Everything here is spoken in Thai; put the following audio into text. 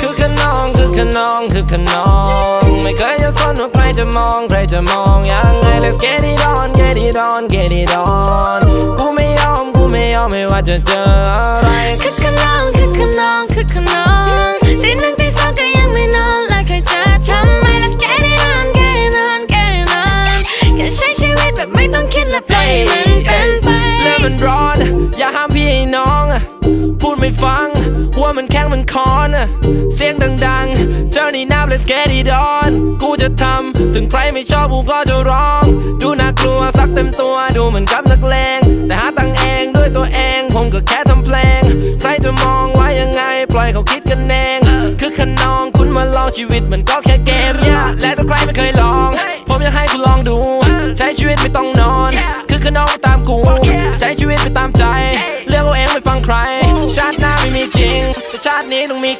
คือขนองคือขนองคือขนอง ไม่เคยจะสนว่าใครจะมองใครจะมองยังไง Let's get it on get it on get it on กูไม่ยอมกูไม่ยอมไม่ว่าจะเจออะไรคึกขนองคึกขนองคึกขนองตีหนึ่งตีสองก็ยังไม่นอนและเคยจะทำไม Let's get it on get it on get it on แค่ใช้ชีวิตแบบไม่ต้องคิดและปล่อยมันเป็นไปเรื่องมันร้อนอย่าห้ามพี่ให้น้องพู ดไม่ฟัง หัวมันแข็งมันคอนเสียงดังๆ เจอนี่น้ำ let's get it on กูจะทำ ถึงใครไม่ชอบกูก็จะร้อง ดูน่ากลัวสักเต็มตัว ดูเหมือนกับนักเลง แต่หาตังค์เองด้วยตัวเอง ผมก็แค่ทำเพลง ใครจะมองว่ายังไง ปล่อยเขาคิดกันเอง คือขนองคุณมาลองชีวิตมันก็แค่เกมเนี่ยและถ้าใครไม่เคยลอง ผมอยากให้คุณลองดู ใช้ชีวิตไม่ต้องนอน คือขนองตามกู ใช้ชีวิตไปตามใจ ชาตินี้ต้องมี